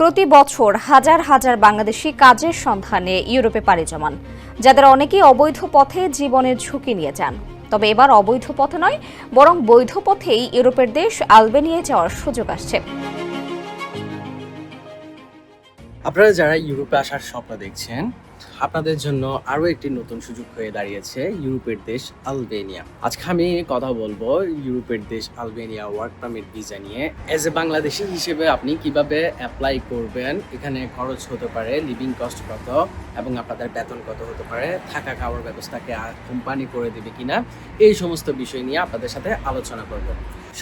প্রতি বছর হাজার হাজার বাংলাদেশি কাজের সন্ধানে ইউরোপে পাড়ি জমান, যাদের অনেকেই অবৈধ পথে জীবনের ঝুঁকি নিয়ে যান। তবে এবার অবৈধ পথে নয়, বরং বৈধ পথেই ইউরোপের দেশ আলবেনিয়ায় যাওয়ার সুযোগ আসছে। আপনারা যারা ইউরোপে আসার স্বপ্ন দেখছেন আপনাদের জন্য আরও একটি নতুন সুযোগ হয়ে দাঁড়িয়েছে ইউরোপের দেশ আলবেনিয়া। আজকে আমি কথা বলব ইউরোপের দেশ আলবেনিয়া ওয়ার্ক পারমিট ভিসা নিয়ে। এজ এ বাংলাদেশি হিসেবে আপনি কীভাবে অ্যাপ্লাই করবেন, এখানে খরচ হতে পারে লিভিং কস্ট কত, এবং আপনাদের বেতন কত হতে পারে, থাকা খাওয়ার ব্যবস্থাকে কোম্পানি করে দেবে কিনা, এই সমস্ত বিষয় নিয়ে আপনাদের সাথে আলোচনা করব।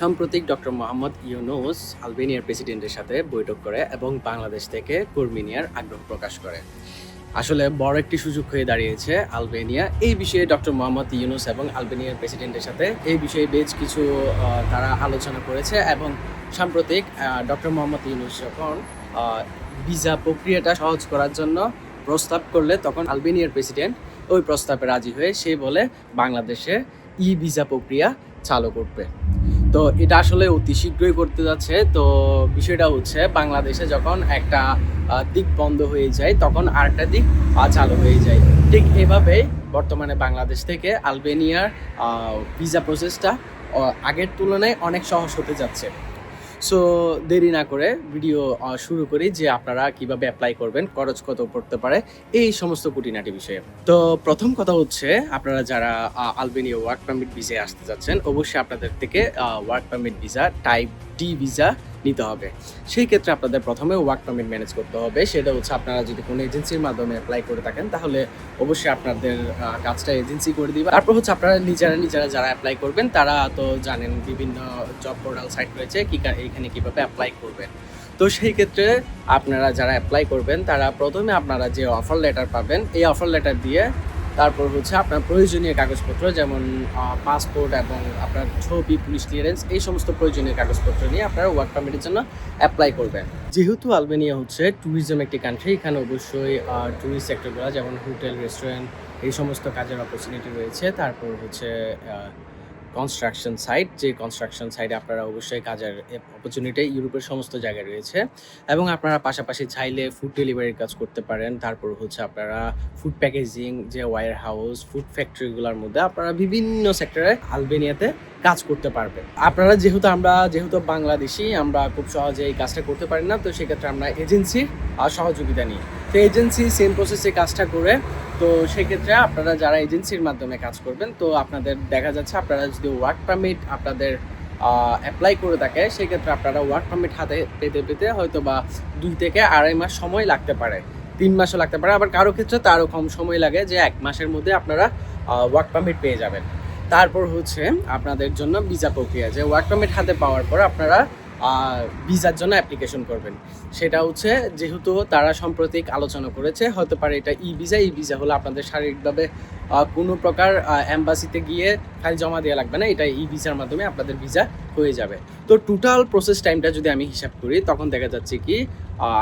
সাম্প্রতিক ডক্টর মোহাম্মদ ইউনুস আলবেনিয়ার প্রেসিডেন্টের সাথে বৈঠক করে এবং বাংলাদেশ থেকে কর্মী নেওয়ার আগ্রহ প্রকাশ করে। আসলে বড় একটি সুযোগ হয়ে দাঁড়িয়েছে আলবেনিয়া। এই বিষয়ে ডক্টর মোহাম্মদ ইউনুস এবং আলবেনিয়ার প্রেসিডেন্টের সাথে এই বিষয়ে বেশ কিছু তারা আলোচনা করেছে এবং সাম্প্রতিক ডক্টর মোহাম্মদ ইউনুস যখন ভিসা প্রক্রিয়াটা সহজ করার জন্য প্রস্তাব করলে তখন আলবেনিয়ার প্রেসিডেন্ট ওই প্রস্তাবে রাজি হয়ে সে বলে বাংলাদেশে ই ভিসা প্রক্রিয়া চালু করবে। তো এটা আসলে অতি শীঘ্রই করতে যাচ্ছে। তো বিষয়টা হচ্ছে বাংলাদেশে যখন একটা দিক বন্ধ হয়ে যায়, তখন আরেকটা দিক চালু হয়ে যায়। ঠিক এভাবেই বর্তমানে বাংলাদেশ থেকে আলবেনিয়ার ভিসা প্রসেসটা আগের তুলনায় অনেক সহজ হতে যাচ্ছে। সো দেরি না করে ভিডিও শুরু করি যে আপনারা কীভাবে অ্যাপ্লাই করবেন, খরচ কত পড়তে পারে, এই সমস্ত কুটিনাটি বিষয়ে। তো প্রথম কথা হচ্ছে, আপনারা যারা আলবেনীয় ওয়ার্ক পারমিট ভিসায় আসতে যাচ্ছেন, অবশ্যই আপনাদের থেকে work permit visa type D visa নিতে হবে। সেই ক্ষেত্রে আপনাদের প্রথমে ওয়ার্ক পারমিট ম্যানেজ করতে হবে। সেটা হচ্ছে আপনারা যদি কোনো এজেন্সির মাধ্যমে অ্যাপ্লাই করে থাকেন, তাহলে অবশ্যই আপনাদের কাজটা এজেন্সি করে দিবে। তারপর হচ্ছে আপনারা নিজেরা নিজেরা যারা অ্যাপ্লাই করবেন, তারা তো জানেন বিভিন্ন জব পোর্টাল সাইট রয়েছে, কি এখানে কীভাবে অ্যাপ্লাই করবেন। তো সেই ক্ষেত্রে আপনারা যারা অ্যাপ্লাই করবেন, তারা প্রথমে আপনারা যে অফার লেটার পাবেন, এই অফার লেটার দিয়ে তারপর হচ্ছে আপনার প্রয়োজনীয় কাগজপত্র, যেমন পাসপোর্ট এবং আপনার ছবি পুলিশ ক্লিয়ারেন্স এই সমস্ত প্রয়োজনীয় কাগজপত্র নিয়ে আপনারা ওয়ার্ক পারমিটের জন্য অ্যাপ্লাই করবেন। যেহেতু আলবেনিয়া হচ্ছে ট্যুরিজম একটি কান্ট্রি এখানে অবশ্যই ট্যুরিস্ট সেক্টরগুলো যেমন হোটেল রেস্টুরেন্ট এই সমস্ত কাজের অপরচুনিটি রয়েছে। তারপর হচ্ছে কনস্ট্রাকশন সাইট যে কনস্ট্রাকশন সাইটে আপনারা অবশ্যই কাজের অপরচুনিটি ইউরোপের সমস্ত জায়গায় রয়েছে। এবং আপনারা পাশাপাশি চাইলে ফুড ডেলিভারির কাজ করতে পারেন। তারপর হচ্ছে আপনারা ফুড প্যাকেজিং যে ওয়ার হাউস ফুড ফ্যাক্টরিগুলোর মধ্যে আপনারা বিভিন্ন সেক্টরে আলবেনিয়াতে কাজ করতে পারবেন। আপনারা যেহেতু আমরা, যেহেতু বাংলাদেশি, আমরা খুব সহজে এই কাজটা করতে পারি না, তো সেক্ষেত্রে আমরা এজেন্সির সহযোগিতা নিই। তো এজেন্সি সেম প্রসেসে কাজটা করে তো সেক্ষেত্রে আপনারা যারা এজেন্সির মাধ্যমে কাজ করবেন, তো আপনাদের দেখা যাচ্ছে আপনারা যদি ওয়ার্ক পারমিট আপনাদের অ্যাপ্লাই করে থাকে, সেক্ষেত্রে আপনারা ওয়ার্ক পারমিট হাতে পেতে পেতে হয়তো বা দুই থেকে আড়াই মাস সময় লাগতে পারে। তিন মাসও লাগতে পারে, আবার কারও ক্ষেত্রে তারও কম সময় লাগে যে এক মাসের মধ্যে আপনারা ওয়ার্ক পারমিট পেয়ে যাবেন। তারপর হচ্ছে আপনাদের জন্য ভিসা প্রক্রিয়া, যে ওয়ার্ক পারমিট হাতে পাওয়ার পর আপনারা ভিসার জন্য অ্যাপ্লিকেশন করবেন। সেটা হচ্ছে যেহেতু তারা সাম্প্রতিক আলোচনা করেছে, হতে পারে এটা ই ভিসা ই ভিসা হলো আপনাদের শারীরিকভাবে কোনো প্রকার অ্যাম্বাসিতে গিয়ে ফাইল জমা দেওয়া লাগবে না, এটা ই ভিসার মাধ্যমে আপনাদের ভিসা হয়ে যাবে। তো টোটাল প্রসেস টাইমটা যদি আমি হিসাব করি, তখন দেখা যাচ্ছে কি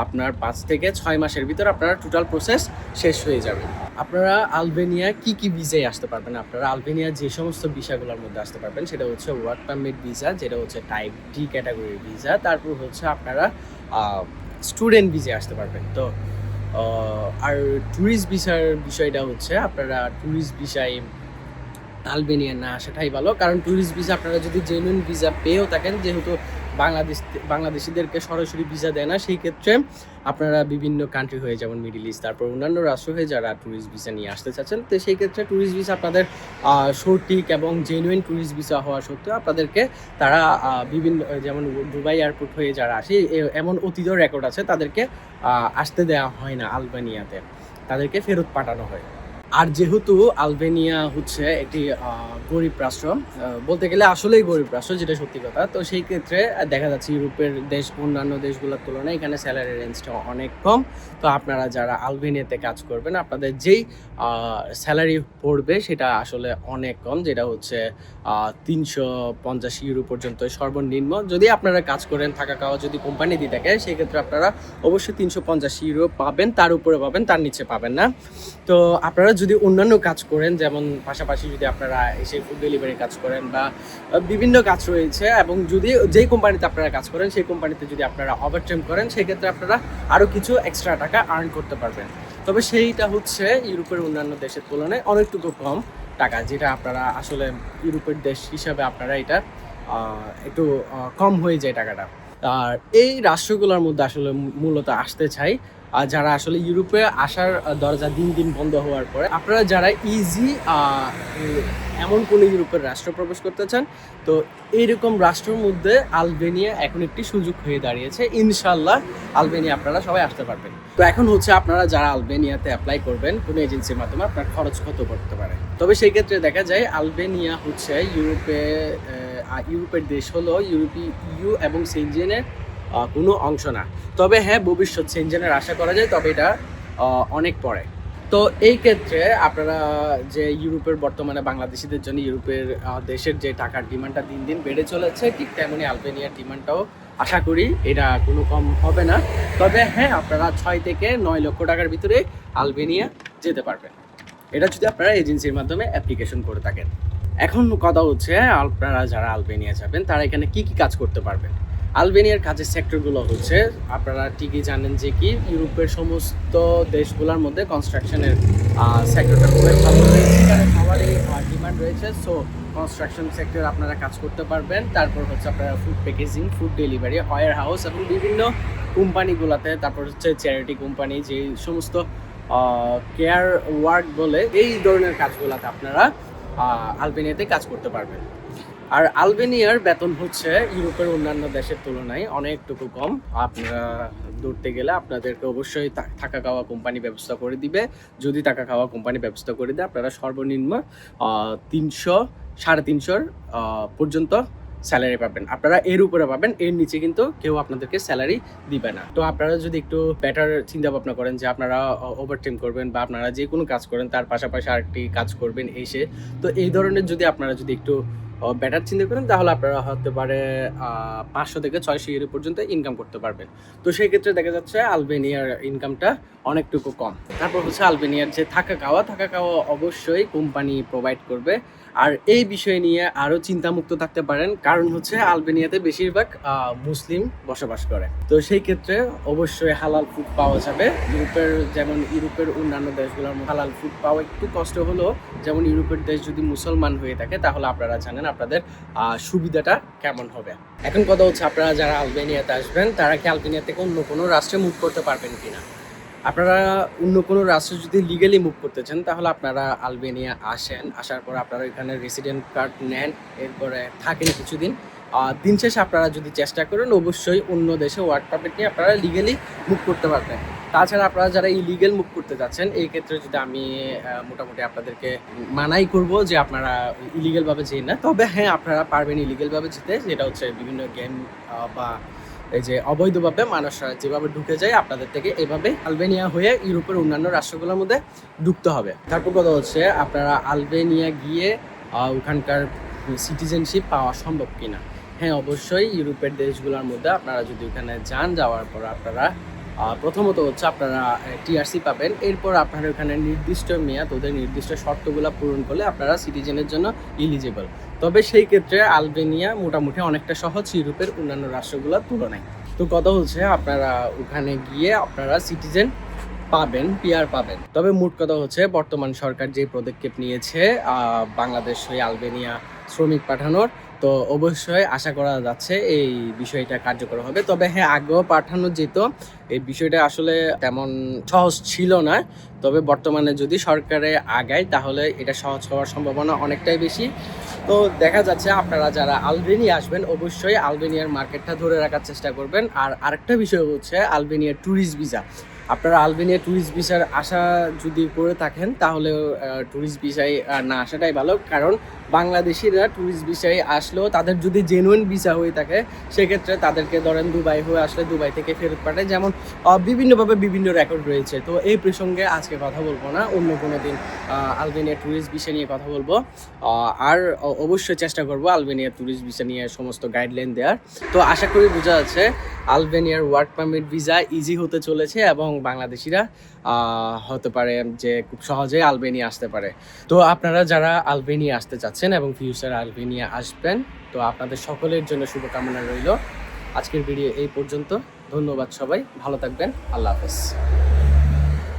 আপনার পাঁচ থেকে ছয় মাসের ভিতর আপনারা টোটাল প্রসেস শেষ হয়ে যাবে। আপনারা আলবেনিয়া কি কি ভিসায় আসতে পারবেন? আপনারা আলবেনিয়া যে সমস্ত ভিসাগুলোর মধ্যে আসতে পারবেন, সেটা হচ্ছে ওয়ার্ক পারমিট ভিসা যেটা হচ্ছে টাইপ ডি ক্যাটাগরির ভিসা তারপর হচ্ছে আপনারা স্টুডেন্ট ভিসায় আসতে পারবেন। তো আর ট্যুরিস্ট ভিসার বিষয়টা হচ্ছে আপনারা ট্যুরিস্ট ভিসায় আলবেনিয়া না আসাটাই ভালো, কারণ ট্যুরিস্ট ভিসা আপনারা যদি জেনুইন ভিসা পেয়েও থাকেন, যেহেতু বাংলাদেশ বাংলাদেশিদেরকে সরাসরি ভিসা দেয় না, সেই ক্ষেত্রে আপনারা বিভিন্ন কান্ট্রি হয়ে যেমন মিডিল ইস্ট তারপর অন্যান্য রাষ্ট্র হয়ে যারা ট্যুরিস্ট ভিসা নিয়ে আসতে চাচ্ছেন, তো সেই ক্ষেত্রে ট্যুরিস্ট ভিসা আপনাদের সঠিক এবং জেনুইন ট্যুরিস্ট ভিসা হওয়া সত্ত্বেও আপনাদেরকে তারা বিভিন্ন, যেমন দুবাই এয়ারপোর্ট হয়ে যারা আসে এমন অতীত রেকর্ড আছে, তাদেরকে আসতে দেওয়া হয় না আলবানিয়াতে, তাদেরকে ফেরত পাঠানো হয়। আর যেহেতু আলবেনিয়া হচ্ছে একটি গরিব রাষ্ট্র বলতে গেলে আসলেই গরিব রাষ্ট্র, যেটা সত্যি কথা, তো সেই ক্ষেত্রে দেখা যাচ্ছে ইউরোপের দেশ, অন্যান্য দেশগুলোর তুলনায় এখানে স্যালারি রেঞ্জটা অনেক কম। তো আপনারা যারা আলবেনিয়াতে কাজ করবেন, আপনাদের যেই স্যালারি পড়বে সেটা আসলে অনেক কম, যেটা হচ্ছে তিনশো পঞ্চাশ ইউরো পর্যন্ত সর্বনিম্ন। যদি আপনারা কাজ করেন, থাকা খাওয়া যদি কোম্পানি দিয়ে থাকে, সেক্ষেত্রে আপনারা অবশ্যই তিনশো পঞ্চাশ ইউরো পাবেন, তার উপরে পাবেন, তার নিচে পাবেন না। তো আপনারা যদি অন্যান্য কাজ করেন, যেমন পাশাপাশি যদি আপনারা এসে ফুড ডেলিভারি কাজ করেন বা বিভিন্ন কাজ রয়েছে এবং যদি যেই কোম্পানিতে আপনারা কাজ করেন, সেই কোম্পানিতে যদি আপনারা ওভারটাইম করেন, সেক্ষেত্রে আপনারা আরও কিছু এক্সট্রা টাকা আর্ন করতে পারবেন। তবে সেইটা হচ্ছে ইউরোপের অন্যান্য দেশের তুলনায় অনেকটুকু কম টাকা, যেটা আপনারা আসলে ইউরোপের দেশ হিসাবে আপনারা এটা একটু কম হয়ে যায় টাকাটা। আর এই রাষ্ট্রগুলোর মধ্যে আসলে মূলত আসতে চাই। আর যারা আসলে ইউরোপে আসার দরজা দিন দিন বন্ধ হওয়ার পরে, আপনারা যারা ইজি এমন কোনো ইউরোপের রাষ্ট্র প্রবেশ করতে চান, তো এইরকম রাষ্ট্রের মধ্যে আলবেনিয়া এখন একটি সুযোগ হয়ে দাঁড়িয়েছে। ইনশাল্লাহ আলবেনিয়া আপনারা সবাই আসতে পারবেন। তো এখন হচ্ছে আপনারা যারা আলবেনিয়াতে অ্যাপ্লাই করবেন, কোনো এজেন্সির মাধ্যমে আপনার খরচ কত পড়তে পারে? তবে সেই ক্ষেত্রে দেখা যায় আলবেনিয়া হচ্ছে ইউরোপে ইউরোপের দেশ হলো ইউরোপি, ইউ এবং সেনজেনের কোনো অংশ না। তবে হ্যাঁ ভবিষ্যৎ সেনজেনের আশা করা যায়, তবে এটা অনেক পরে। তো এই ক্ষেত্রে আপনারা যে ইউরোপের বর্তমানে বাংলাদেশিদের জন্য ইউরোপের দেশের যে টাকার ডিমান্ডটা দিন দিন বেড়ে চলেছে, ঠিক তেমনি আলবেনিয়ার ডিমান্ডটাও আশা করি এটা কোনো কম হবে না। তবে হ্যাঁ আপনারা ছয় থেকে নয় লক্ষ টাকার ভিতরে আলবেনিয়া যেতে পারবেন। এটা যদি আপনারা এজেন্সির মাধ্যমে অ্যাপ্লিকেশন করে থাকেন। এখন কথা হচ্ছে, আপনারা যারা আলবেনিয়া যাবেন, তারা এখানে কি কি কাজ করতে পারবেন? আলবেনিয়ার কাজের সেক্টরগুলো হচ্ছে, আপনারা ঠিকই জানেন যে কি, ইউরোপের সমস্ত দেশগুলোর মধ্যে কনস্ট্রাকশনের সেক্টরটা খুবই ভালো রয়েছে। সবারই ডিমান্ড রয়েছে সো কনস্ট্রাকশন সেক্টর আপনারা কাজ করতে পারবেন। তারপর হচ্ছে আপনারা food packaging food delivery warehouse এবং বিভিন্ন কোম্পানিগুলোতে, তারপর হচ্ছে চ্যারিটি কোম্পানি যে সমস্ত কেয়ার ওয়ার্ক বলে, এই ধরনের কাজগুলোতে আপনারা আলবেনিয়াতে কাজ করতে পারবেন। আর আলবেনিয়ার বেতন হচ্ছে ইউরোপের অন্যান্য দেশের তুলনায় অনেকটুকু কম। আপনারা দৌড়তে গেলে আপনাদেরকে অবশ্যই থাকা খাওয়া কোম্পানি ব্যবস্থা করে দিবে। যদি থাকা খাওয়া কোম্পানি ব্যবস্থা করে দেয়, আপনারা সর্বনিম্ন তিনশো, সাড়ে তিনশোর পর্যন্ত স্যালারি পাবেন। আপনারা এর উপরে পাবেন, এর নিচে কিন্তু কেউ আপনাদেরকে স্যালারি দিবে না। তো আপনারা যদি একটু বেটার চিন্তা ভাবনা করেন যে আপনারা ওভারটাইম করবেন বা আপনারা যে কোনো কাজ করেন, তার পাশাপাশি আরেকটি কাজ করবেন এসে, তো এই ধরনের যদি আপনারা যদি একটু বেটার চিন্তা করেন, তাহলে আপনারা হতে পারে পাঁচশো থেকে ছয়শো ইউরো পর্যন্ত ইনকাম করতে পারবেন। তো সেই ক্ষেত্রে দেখা যাচ্ছে আলবেনিয়ার ইনকামটা অনেকটুকু কম। তারপর হচ্ছে আলবেনিয়ার যে থাকা খাওয়া থাকা খাওয়া অবশ্যই কোম্পানি প্রোভাইড করবে। আর এই বিষয় নিয়ে আরও চিন্তামুক্ত থাকতে পারেন। কারণ হচ্ছে আলবেনিয়াতে বেশিরভাগ মুসলিম বসবাস করে। তো সেই ক্ষেত্রে অবশ্যই হালাল ফুড পাওয়া যাবে। ইউরোপের যেমন ইউরোপের অন্যান্য দেশগুলোর হালাল ফুড পাওয়া একটু কষ্ট হলেও, যেমন ইউরোপের দেশ যদি মুসলমান হয়ে থাকে, তাহলে আপনারা জানেন আপনাদের সুবিধাটা কেমন হবে। এখন কথা হচ্ছে আপনারা যারা আলবেনিয়াতে আসবেন, তারা কি আলবেনিয়া থেকে অন্য কোনো রাষ্ট্রে মুভ করতে পারবেন কিনা? আপনারা অন্য কোনো রাষ্ট্রে যদি লিগালি মুভ করতে চান, তাহলে আপনারা আলবেনিয়া আসেন। আসার পর আপনারা এখানে রেসিডেন্ট কার্ড নেন, এরপরে থাকেন কিছুদিন। দিন শেষে আপনারা যদি চেষ্টা করেন, অবশ্যই অন্য দেশে ওয়ার্ক পারমিট নিয়ে আপনারা লিগালি মুভ করতে পারবেন। তাছাড়া আপনারা যারা ইলিগেল মুভ করতে যাচ্ছেন, এই ক্ষেত্রে যদি আমি মোটামুটি আপনাদেরকে মানাই করব যে আপনারা ইলিগেল ভাবে যেন না, তবে হ্যাঁ আপনারা পারবেন ইলিগেল ভাবে যেতে। যেটা হচ্ছে বিভিন্ন গেম বা এই যে অবৈধভাবে মানুষরা যেভাবে ঢুকে যায়, আপনাদের থেকে এভাবে আলবেনিয়া হয়ে ইউরোপের অন্যান্য রাষ্ট্রগুলোর মধ্যে ঢুকতে হবে। তারপর কথা হচ্ছে, আপনারা আলবেনিয়া গিয়ে ওখানকার সিটিজেনশিপ পাওয়া সম্ভব কিনা? হ্যাঁ অবশ্যই ইউরোপের দেশগুলোর মধ্যে আপনারা যদি ওখানে যান, যাওয়ার পর আপনারা প্রথমত হচ্ছে আপনারা টিআরসি পাবেন। এরপর আপনারা ওখানে নির্দিষ্ট মেয়াদ, ওদের নির্দিষ্ট শর্তগুলো পূরণ করলে আপনারা সিটিজেনের জন্য ইলিজিবল তবে সেই ক্ষেত্রে আলবেনিয়া মোটামুটি অনেকটা সহজ ইউরোপের অন্যান্য রাষ্ট্রগুলোর তুলনায়। তো কথা হচ্ছে আপনারা ওখানে গিয়ে আপনারা সিটিজেন পাবেন পিয়ার পাবেন। তবে মোট কথা হচ্ছে বর্তমান সরকার যে পদক্ষেপ নিয়েছে বাংলাদেশ হয়ে আলবেনিয়া শ্রমিক পাঠানোর তো অবশ্যই আশা করা যাচ্ছে এই বিষয়টা কার্যকর হবে। তবে হ্যাঁ আগেও পাঠানো যেত। এই বিষয়টা আসলে তেমন সহজ ছিল না। তবে বর্তমানে যদি সরকারে আগায়, তাহলে এটা সহজ হওয়ার সম্ভাবনা অনেকটাই বেশি। তো দেখা যাচ্ছে আপনারা যারা আলবেনিয়া আসবেন, অবশ্যই আলবেনিয়ার মার্কেটটা ধরে রাখার চেষ্টা করবেন। আর আরেকটা বিষয় হচ্ছে আলবেনিয়ার ট্যুরিস্ট ভিসা আপনারা আলবেনিয়া ট্যুরিস্ট ভিসার আশা যদি করে থাকেন, তাহলে ট্যুরিস্ট ভিসায় না আসাটাই ভালো। কারণ বাংলাদেশিরা ট্যুরিস্ট ভিসায় আসলেও তাদের যদি জেনুইন ভিসা হয়ে থাকে, সেক্ষেত্রে তাদেরকে ধরেন দুবাই হয়ে আসলে দুবাই থেকে ফেরত পাঠায়। যেমন বিভিন্নভাবে বিভিন্ন রেকর্ড রয়েছে। তো এই প্রসঙ্গে আজকে কথা বলব না, অন্য কোনো দিন আলবেনিয়া ট্যুরিস্ট ভিসা নিয়ে কথা বলব। আর অবশ্যই চেষ্টা করব আলবেনিয়া ট্যুরিস্ট ভিসা নিয়ে সমস্ত গাইডলাইন দেওয়ার। তো আশা করি বোঝা যাচ্ছে, আলবেনিয়ার ওয়ার্ক পারমিট ভিসা ইজি হতে চলেছে এবং বাংলাদেশিরা হতে পারে যে খুব সহজেই আলবেনিয়া আসতে পারে। তো আপনারা যারা আলবেনিয়া আসতে চাচ্ছেন এবং ফিউচার আলবেনিয়া আসবেন, তো আপনাদের সকলের জন্য শুভকামনা রইল। আজকের ভিডিও এই পর্যন্ত। ধন্যবাদ সবাই। ভালো থাকবেন। আল্লাহ হাফেজ।